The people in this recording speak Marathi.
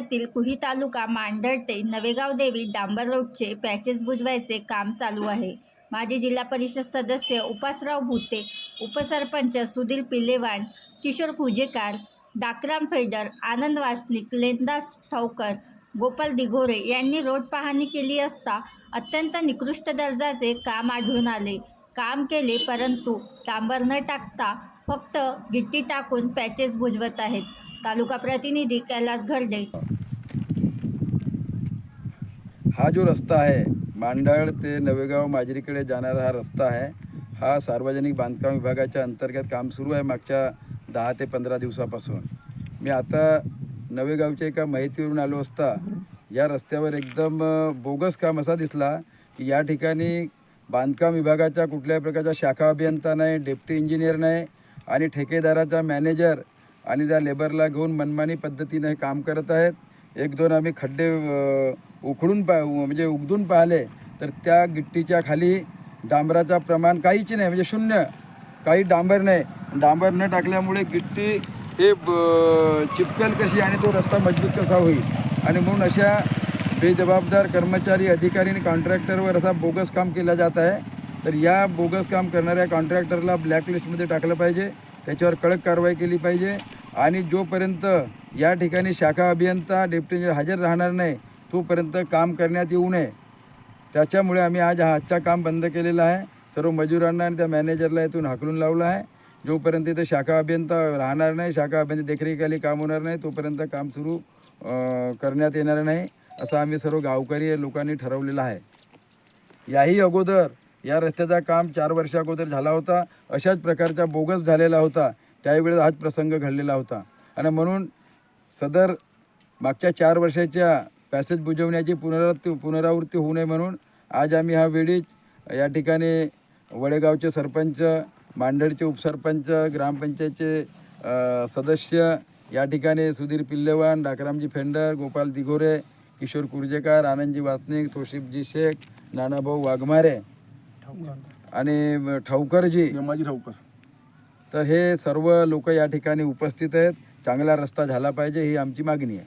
जिल्ह्यातील कुही तालुका मांडर ते नवेगाव देवी डांबर रोडचे पॅचेस बुजवायचे काम चालू आहे. माजी जिल्हा परिषद सदस्य उपासराव भुते उपसरपंच सुधीर पिल्लेवान किशोर कुजेकार डाकराम फेडर आनंद वासनिक लेंदास ठावकर गोपाल दिघोरे यांनी रोड पाहणी केली असता अत्यंत निकृष्ट दर्जाचे काम आढळून आले. काम केले परंतु डांबर न टाकता फक्त गिट्टी टाकून पॅचेस बुजवत आहेत. तालुका प्रतिनिधी कैलास घरडे हा जो रस्ता आहे मांडाळ ते नवेगाव माजरीकडे जाणारा हा रस्ता आहे. हा सार्वजनिक बांधकाम विभागाच्या अंतर्गत काम सुरू आहे मागच्या दहा ते पंधरा दिवसापासून. मी आता नवेगावच्या एका माहितीवरून आलो असता या रस्त्यावर एकदम बोगस काम असा दिसला की या ठिकाणी बांधकाम विभागाच्या कुठल्याही प्रकारच्या शाखा अभियंता नाही डेप्टी इंजिनियर नाही आणि ठेकेदाराचा मॅनेजर आणि त्या लेबरला घेऊन मनमानी पद्धतीने काम करत आहेत. एक दोन आम्ही खड्डे उखडून पा म्हणजे उगदून पाहिले तर त्या गिट्टीच्या खाली डांबराचं प्रमाण काहीच नाही म्हणजे शून्य. काही डांबर नाही. डांबर न टाकल्यामुळे गिट्टी हे ब- चिपकेल कशी आणि तो रस्ता मजबूत कसा होईल? आणि म्हणून अशा बेजबाबदार कर्मचारी अधिकारी आणि कॉन्ट्रॅक्टरवर असा बोगस काम केलं जात आहे. तर या बोगस काम करणाऱ्या कॉन्ट्रॅक्टरला ब्लॅकलिस्टमध्ये टाकलं पाहिजे. त्याच्यावर कडक कारवाई केली पाहिजे. आणि जोपर्यंत या ठिकाणी शाखा अभियंता डेप्टी हजर राहणार नाही तोपर्यंत काम करण्यात येऊ नये. त्याच्यामुळे आम्ही आज हा आजचा काम बंद केलेलं आहे. सर्व मजुरांना आणि त्या मॅनेजरला इथून हाकलून लावलं आहे. जोपर्यंत इथे शाखा अभियंता राहणार नाही शाखा अभियंता देखरेखीखाली काम होणार नाही तोपर्यंत काम सुरू करण्यात येणार नाही असं आम्ही सर्व गावकरी लोकांनी ठरवलेलं आहे. याही अगोदर या रस्त्याचा काम चार वर्षा अगोदर झाला होता. अशाच प्रकारचा बोगस झालेला होता. त्यावेळेस हाच प्रसंग घडलेला होता. आणि म्हणून सदर मागच्या चार वर्षाच्या पॅसेज बुजवण्याची पुनरावृत्ती पुनरावृत्ती होऊ नये म्हणून आज आम्ही हा वेळीच या ठिकाणी वडेगावचे सरपंच मांडळचे उपसरपंच ग्रामपंचायतचे सदस्य या ठिकाणी सुधीर पिल्लेवान डाकरामजी फेंडर गोपाल दिघोरे किशोर कुर्जेकर आनंदजी वासनिक तोशिफजी शेख नानाभाऊ वाघमारे आणि ठाऊकरजी. यमाजी ठाऊकर. तर हे सर्व लोक या ठिकाणी उपस्थित आहेत. चांगला रस्ता झाला पाहिजे ही आमची मागणी आहे.